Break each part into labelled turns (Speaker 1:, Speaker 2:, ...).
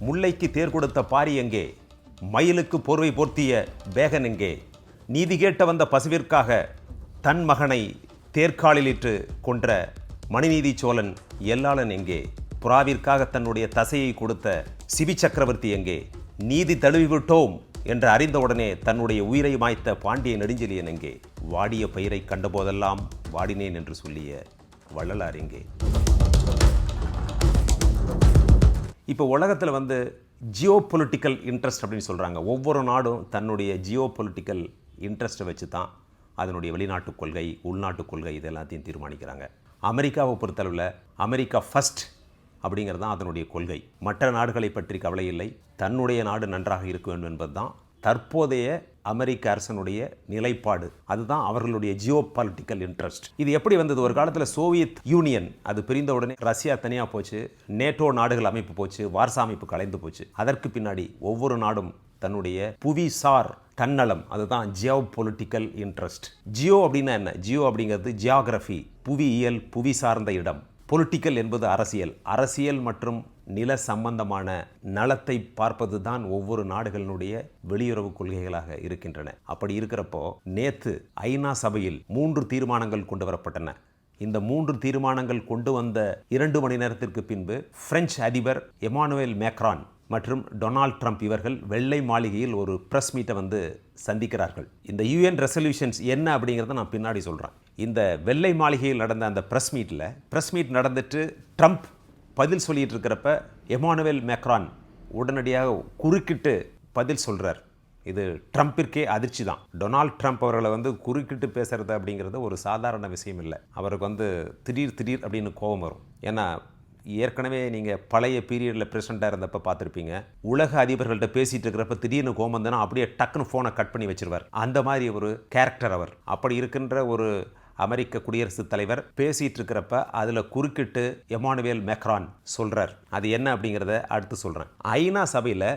Speaker 1: முல்லைக்கு தேர் கொடுத்த பாரி எங்கே? மயிலுக்கு போர்வை போர்த்திய பேகன் எங்கே? நீதி கேட்ட வந்த பசுவிற்காக தன் மகனை தேர்காலிலிட்டு கொன்ற மணிநீதி சோழன் எல்லாளன் எங்கே? புறாவிற்காக தன்னுடைய தசையை கொடுத்த சிபி சக்கரவர்த்தி எங்கே? நீதி தழுவி விட்டோம் என்று அறிந்தவுடனே தன்னுடைய உயிரை மாய்த்த பாண்டிய நெடுஞ்செலியன் எங்கே? வாடிய பயிரை கண்டபோதெல்லாம் வாடினேன் என்று சொல்லிய வள்ளலார் எங்கே? இப்போ உலகத்தில் வந்து ஜியோ பொலிட்டிக்கல் இன்ட்ரெஸ்ட் அப்படின்னு சொல்கிறாங்க ஒவ்வொரு நாடும் தன்னுடைய ஜியோ பொலிட்டிக்கல் இன்ட்ரெஸ்ட்டை வச்சு தான் அதனுடைய வெளிநாட்டு கொள்கை உள்நாட்டு கொள்கை இது எல்லாத்தையும் தீர்மானிக்கிறாங்க. அமெரிக்காவை பொறுத்தளவில் அமெரிக்கா ஃபஸ்ட் அப்படிங்கிறது தான் அதனுடைய கொள்கை. மற்ற நாடுகளை பற்றி கவலை இல்லை. தன்னுடைய நாடு நன்றாக இருக்க வேண்டும் என்பது தான் தற்போதைய அமெரிக்க அரசனுடைய நிலைப்பாடு. அதுதான் அவர்களுடைய ஜியோ பாலிட்டிக்கல் இன்ட்ரெஸ்ட் இது எப்படி வந்தது? ஒரு காலத்தில் சோவியத் யூனியன் அது பிரிந்த உடனே ரஷ்யா தனியாக போச்சு நேட்டோ நாடுகள் அமைப்பு போச்சு வார்சா அமைப்பு கலைந்து போச்சு. அதற்கு பின்னாடி ஒவ்வொரு நாடும் தன்னுடைய புவிசார் தன்னலம் அதுதான் ஜியோ பொலிட்டிக்கல் இன்ட்ரெஸ்ட் ஜியோ அப்படின்னா என்ன? ஜியோ அப்படிங்கிறது ஜியாகிரஃபி புவியியல் புவி சார்ந்த இடம். பொலிட்டிக்கல் என்பது அரசியல். அரசியல் மற்றும் நில சம்பந்தமான நலத்தை பார்ப்பது தான் ஒவ்வொரு நாடுகளினுடைய வெளியுறவு கொள்கைகளாக இருக்கின்றன. அப்படி இருக்கிறப்போ நேற்று ஐநா சபையில் மூன்று தீர்மானங்கள் கொண்டு வரப்பட்டன. இந்த மூன்று தீர்மானங்கள் கொண்டு வந்த இரண்டு மணி நேரத்திற்கு பின்பு பிரெஞ்சு அதிபர் எமானுவேல் மேக்ரான் மற்றும் டொனால்ட் ட்ரம்ப் இவர்கள் வெள்ளை மாளிகையில் ஒரு ப்ரெஸ் மீட்டை வந்து சந்திக்கிறார்கள். இந்த யூஎன் ரெசல்யூஷன்ஸ் என்ன அப்படிங்கிறத நான் பின்னாடி சொல்கிறேன் இந்த வெள்ளை மாளிகையில் நடந்த அந்த ப்ரெஸ் மீட்டில் ப்ரெஸ் மீட் நடந்துட்டு ட்ரம்ப் பதில் சொல்லிட்டு இருக்கிறப்ப எமானுவேல் மேக்ரான் உடனடியாக குறுக்கிட்டு பதில் சொல்கிறார் இது ட்ரம்ப்பிற்கே அதிர்ச்சி தான். டொனால்ட் ட்ரம்ப் அவர்களை வந்து குறுக்கிட்டு பேசுறது அப்படிங்கிறது ஒரு சாதாரண விஷயம் இல்லை. அவருக்கு வந்து திடீர் திடீர் அப்படின்னு கோபம் வரும். ஏன்னா ஏற்கனவே நீங்கள் பழைய பீரியடில் பிரசிடண்ட்டாக இருந்தப்போ பார்த்துருப்பீங்க. உலக அதிபர்கள்ட்ட பேசிகிட்டு இருக்கிறப்ப திடீர்னு கோபம் வந்தனா அப்படியே டக்குன்னு ஃபோனை கட் பண்ணி வச்சிருவார். அந்த மாதிரி ஒரு கேரக்டர் அவர். அப்படி இருக்கின்ற ஒரு அமெரிக்க குடியரசுத் தலைவர் பேசிட்டு இருக்கிறப்ப அதில் குறுக்கிட்டு எமானுவேல் மெக்ரான் சொல்கிறார் அது என்ன அப்படிங்கிறத அடுத்து சொல்கிறேன் ஐநா சபையில்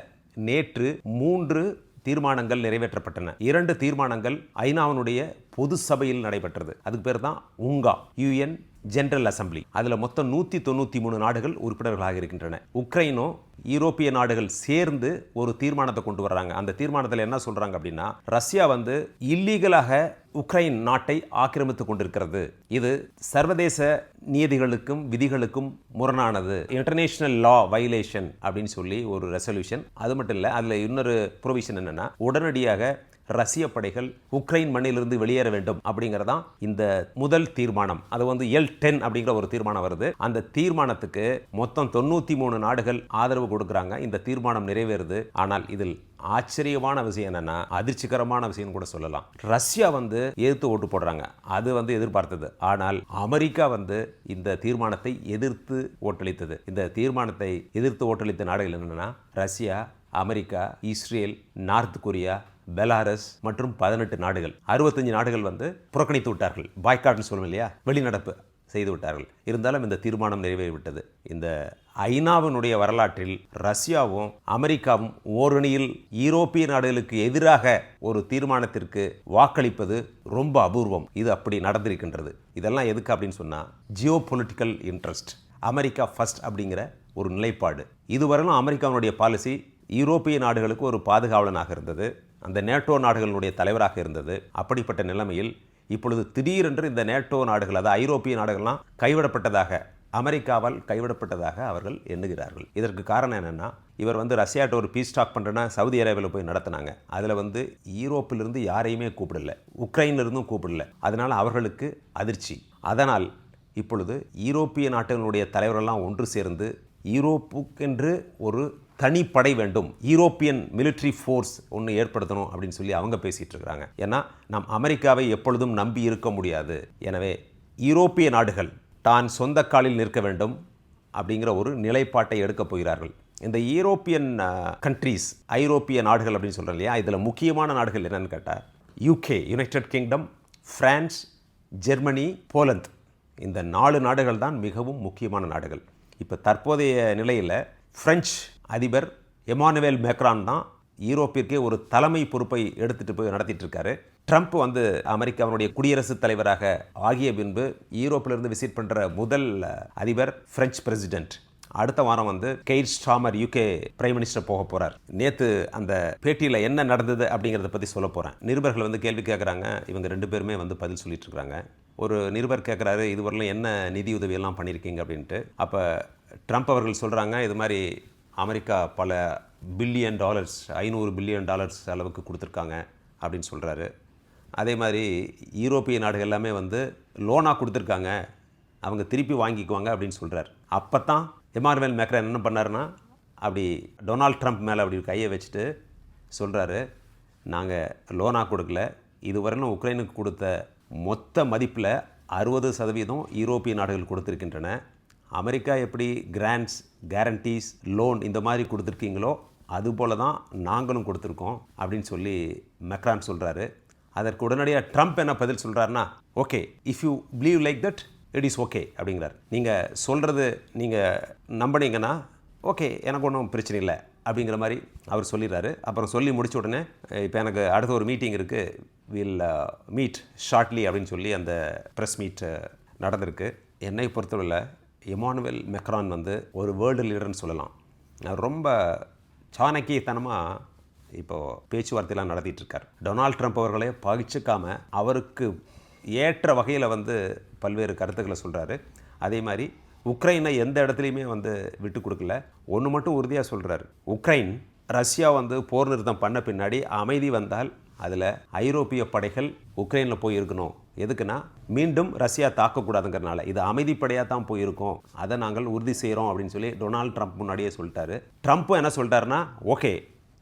Speaker 1: நேற்று மூன்று தீர்மானங்கள் நிறைவேற்றப்பட்டன. இரண்டு தீர்மானங்கள் ஐநாவினுடைய பொது சபையில் நடைபெற்றது. அதுக்கு பேர் தான் உங்கா யூஎன் ஜெனரல் அசம்பிளி அதில் மொத்தம் நூற்றி தொண்ணூற்றி மூணு நாடுகள் உறுப்பினர்களாக இருக்கின்றன. உக்ரைனும் யூரோப்பிய நாடுகள் சேர்ந்து ஒரு தீர்மானத்தை கொண்டு வர்றாங்க. அந்த தீர்மானத்தில் என்ன சொல்கிறாங்க அப்படின்னா ரஷ்யா வந்து இல்லீகலாக உக்ரைன் நாட்டை ஆக்கிரமித்து கொண்டிருக்கிறது. இது சர்வதேச நியதிகளுக்கும் விதிகளுக்கும் முரணானது. இன்டர்நேஷனல் லா வயலேஷன் அப்படின்னு சொல்லி ஒரு ரெசல்யூஷன் அது மட்டும் இல்லை அதில் இன்னொரு ப்ரொவிஷன் என்னென்னா உடனடியாக ரஷ்ய படைகள் உக்ரைன் மண்ணிலிருந்து வெளியேற வேண்டும் அப்படிங்கிறதான் இந்த முதல் தீர்மானம். அது வந்து எல் டென் அப்படிங்கிற ஒரு தீர்மானம் வருது. அந்த தீர்மானத்துக்கு மொத்தம் தொண்ணூற்றி மூணு நாடுகள் ஆதரவு கொடுக்குறாங்க. இந்த தீர்மானம் நிறைவேறுது. ஆனால் இதில் ஆச்சரியமான விஷயம் என்னன்னா அதிர்ச்சிகரமான விஷயம் கூட சொல்லலாம். ரஷ்யா வந்து எதிர்த்து ஓட்டு போடுறாங்க. அது வந்து எதிர்பார்த்தது. ஆனால் அமெரிக்கா வந்து இந்த தீர்மானத்தை எதிர்த்து ஓட்டளித்தது. இந்த தீர்மானத்தை எதிர்த்து ஓட்டளித்த நாடுகள் என்னென்னா Russia America Israel North Korea Belarus மற்றும் பதினெட்டு நாடுகள் அறுபத்தஞ்சு நாடுகள் வந்து புறக்கணித்து விட்டார்கள். பாய்காட்னு சொல்லுவோம் இல்லையா? வெளிநடப்பு செய்து விட்டார்கள். இருந்தாலும் இந்த தீர்மானம் நிறைவேறிவிட்டது. இந்த ஐநாவினுடைய வரலாற்றில் ரஷ்யாவும் அமெரிக்காவும் ஓரணியில் ஈரோப்பிய நாடுகளுக்கு எதிராக ஒரு தீர்மானத்திற்கு வாக்களிப்பது ரொம்ப அபூர்வம். இது அப்படி நடந்திருக்கின்றது. இதெல்லாம் எதுக்கு அப்படின்னு சொன்னால் geo political interest America first அப்படிங்கிற ஒரு நிலைப்பாடு. இதுவரையிலும் அமெரிக்காவினுடைய பாலிசி யூரோப்பிய நாடுகளுக்கு ஒரு பாதுகாவலனாக இருந்தது. அந்த நேட்டோ நாடுகளுடைய தலைவராக இருந்தது. அப்படிப்பட்ட நிலைமையில் இப்பொழுது திடீரென்று இந்த நேட்டோ நாடுகள் அதாவது ஐரோப்பிய நாடுகள்லாம் கைவிடப்பட்டதாக அமெரிக்காவால் கைவிடப்பட்டதாக அவர்கள் எண்ணுகிறார்கள். இதற்கு காரணம் என்னென்னா இவர் வந்து ரஷ்யாட்ட ஒரு பீஸ் ஸ்டாக் பண்ணுறேன்னா சவுதி அரேபியாவில் போய் நடத்தினாங்க. அதில் வந்து ஈரோப்பிலிருந்து யாரையுமே கூப்பிடல. உக்ரைன்லேருந்தும் கூப்பிடல. அதனால் அவர்களுக்கு அதிர்ச்சி. அதனால் இப்பொழுது ஈரோப்பிய நாடுகளுடைய தலைவரெல்லாம் ஒன்று சேர்ந்து ஈரோப்புக்கென்று ஒரு தனிப்படை வேண்டும். யூரோப்பியன் மிலிட்ரி ஃபோர்ஸ் ஒன்று ஏற்படுத்தணும் அப்படின்னு சொல்லி அவங்க பேசிகிட்டு இருக்கிறாங்க ஏன்னா நாம் அமெரிக்காவை எப்பொழுதும் நம்பி இருக்க முடியாது. எனவே யூரோப்பிய நாடுகள் தான் சொந்த காலில் நிற்க வேண்டும் அப்படிங்கிற ஒரு நிலைப்பாட்டை எடுக்கப் போகிறார்கள். இந்த யூரோப்பியன் கண்ட்ரீஸ் ஐரோப்பிய நாடுகள் அப்படின்னு சொல்கிறோம் இல்லையா? இதில் முக்கியமான நாடுகள் என்னென்னு கேட்டால் UK United Kingdom France Germany Poland இந்த நாலு நாடுகள் தான் மிகவும் முக்கியமான நாடுகள். இப்போ தற்போதைய நிலையில் ஃப்ரெஞ்சு அதிபர் எமானுவேல் மேக்ரான் தான் யூரோப்பிற்கே ஒரு தலைமை பொறுப்பை எடுத்துகிட்டு போய் நடத்திட்டு இருக்காரு ட்ரம்ப் வந்து அமெரிக்காவினுடைய குடியரசுத் தலைவராக ஆகிய பின்பு யூரோப்பிலிருந்து விசிட் பண்ணுற முதல் அதிபர் பிரெஞ்சு பிரசிடென்ட். அடுத்த வாரம் வந்து Keir Starmer UK prime minister போக போகிறார் நேற்று அந்த பேட்டியில் என்ன நடந்தது அப்படிங்கிறத பற்றி சொல்ல போகிறேன் நிருபர்கள் வந்து கேள்வி கேட்குறாங்க இவங்க ரெண்டு பேருமே வந்து பதில் சொல்லிட்டு இருக்காங்க. ஒரு நிருபர் கேட்குறாரு இதுவரையிலும் என்ன நிதி உதவியெல்லாம் பண்ணியிருக்கீங்க? அப்படின்ட்டு. அப்போ ட்ரம்ப் அவர்கள் சொல்கிறாங்க இது மாதிரி அமெரிக்கா பல பில்லியன் டாலர்ஸ் ஐநூறு பில்லியன் டாலர்ஸ் அளவுக்கு கொடுத்துருக்காங்க அப்படின்னு சொல்கிறாரு அதே மாதிரி யூரோப்பிய நாடுகள் எல்லாமே வந்து லோனாக கொடுத்துருக்காங்க. அவங்க திருப்பி வாங்கிக்குவாங்க அப்படின்னு சொல்கிறார் அப்போ தான் எமானுவேல் மேக்ரன் என்ன பண்ணாருன்னா அப்படி டொனால்ட் ட்ரம்ப் மேலே அப்படி கையை வச்சுட்டு சொல்கிறாரு நாங்கள் லோனாக கொடுக்கல. இதுவரையிலும் உக்ரைனுக்கு கொடுத்த மொத்த மதிப்பில் அறுபது சதவீதம் யூரோப்பிய நாடுகள் கொடுத்துருக்கின்றன. அமெரிக்கா எப்படி கிராண்ட்ஸ் கேரண்டீஸ் லோன் இந்த மாதிரி கொடுத்துருக்கீங்களோ அதுபோல தான் நாங்களும் கொடுத்துருக்கோம் அப்படின்னு சொல்லி மெக்ரான் சொல்கிறாரு அதற்கு உடனடியாக ட்ரம்ப் என்ன பதில் சொல்கிறாருன்னா okay if you believe like that it is okay அப்படிங்கிறார். நீங்கள் சொல்கிறது நீங்கள் நம்பினீங்கன்னா ஓகே எனக்கு ஒன்றும் பிரச்சனை இல்லை அப்படிங்கிற மாதிரி அவர் சொல்லிடுறாரு. அப்புறம் சொல்லி முடிச்ச உடனே இப்போ எனக்கு அடுத்த ஒரு மீட்டிங் இருக்குது வில் மீட் ஷார்ட்லி அப்படின்னு சொல்லி அந்த ப்ரெஸ் மீட் uh, நடந்திருக்கு. என்னை பொறுத்தவரையில் இமானுவேல் மெக்ரான் வந்து ஒரு வேர்ல்டு லீடர்னு சொல்லலாம். ரொம்ப சாணக்கியத்தனமாக இப்போது பேச்சுவார்த்தையெல்லாம் நடத்திட்டுருக்கார். டொனால்ட் ட்ரம்ப் அவர்களே பகிச்சுக்காமல் அவருக்கு ஏற்ற வகையில் வந்து பல்வேறு கருத்துக்களை சொல்கிறாரு அதே மாதிரி உக்ரைனை எந்த இடத்துலையுமே வந்து விட்டு கொடுக்கல. ஒன்று மட்டும் உறுதியாக சொல்கிறாரு உக்ரைன் ரஷ்யா வந்து போர் நிறுத்தம் பண்ண பின்னாடி அமைதி வந்தால் அதில் ஐரோப்பிய படைகள் உக்ரைனில் போய் இருக்கணும் எதுக்குன்னா மீண்டும் ரஷ்யா தாக்கக்கூடாதுங்கிறனால. இது அமைதிப்படையாக தான் போயிருக்கோம். அதை நாங்கள் உறுதி செய்கிறோம் அப்படின்னு சொல்லி டொனால்ட் ட்ரம்ப் முன்னாடியே சொல்லிட்டாரு. ட்ரம்ப்பும் என்ன சொல்லிட்டாருன்னா ஓகே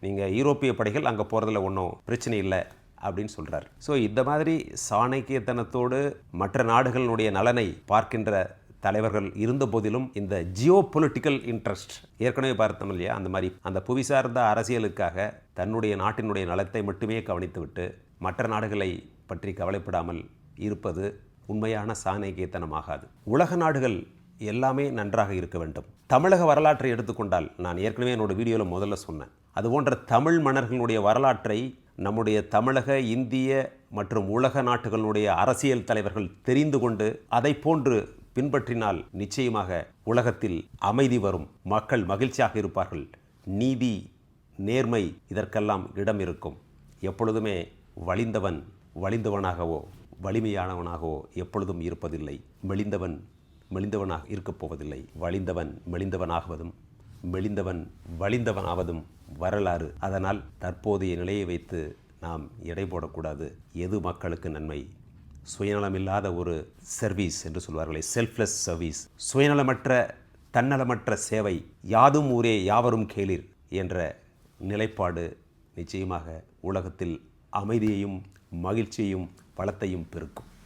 Speaker 1: நீங்கள் யூரோப்பிய படைகள் அங்கே போகிறதுல ஒன்றும் பிரச்சனை இல்லை அப்படின்னு சொல்கிறார் ஸோ இந்த மாதிரி சாணக்கியத்தனத்தோடு மற்ற நாடுகளினுடைய நலனை பார்க்கின்ற தலைவர்கள் இருந்த போதிலும் இந்த ஜியோ பொலிட்டிக்கல் இன்ட்ரெஸ்ட் ஏற்கனவே பார்த்தோம் இல்லையா? அந்த மாதிரி அந்த புவி சார்ந்த அரசியலுக்காக தன்னுடைய நாட்டினுடைய நலத்தை மட்டுமே கவனித்துவிட்டு மற்ற நாடுகளை பற்றி கவலைப்படாமல் இருப்பது உண்மையான சாணக்கியத்தனமாகாது. உலக நாடுகள் எல்லாமே நன்றாக இருக்க வேண்டும். தமிழக வரலாற்றை எடுத்துக்கொண்டால் நான் ஏற்கனவே என்னோட வீடியோவில் முதல்ல சொன்னேன். அது போன்ற தமிழ் மன்னர்களுடைய வரலாற்றை நம்முடைய தமிழக இந்திய மற்றும் உலக நாட்டுகளுடைய அரசியல் தலைவர்கள் தெரிந்து கொண்டு அதை போன்று பின்பற்றினால் நிச்சயமாக உலகத்தில் அமைதி வரும். மக்கள் மகிழ்ச்சியாக இருப்பார்கள். நீதி நேர்மை இதற்கெல்லாம் இடம் இருக்கும் எப்பொழுதுமே வலிந்தவன் வலிந்தவனாகவோ வலிமையானவனாகவோ எப்பொழுதும் இருப்பதில்லை. மெலிந்தவன் மெலிந்தவனாக இருக்கப் போவதில்லை. வலிந்தவன் மெலிந்தவனாகுவதும் மெலிந்தவன் வலிந்தவனாவதும் வரலாறு. அதனால் தற்போதைய நிலையை வைத்து நாம் எடை போடக்கூடாது. எது மக்களுக்கு நன்மை? சுயநலமில்லாத ஒரு சர்வீஸ் என்று சொல்வார்களே செல்ஃப்லெஸ் சர்வீஸ் சுயநலமற்ற தன்னலமற்ற சேவை யாதும் ஊரே யாவரும் கேளிர் என்ற நிலைப்பாடு நிச்சயமாக உலகத்தில் அமைதியையும் மகிழ்ச்சியையும் பலத்தையும் பெருக்கும்.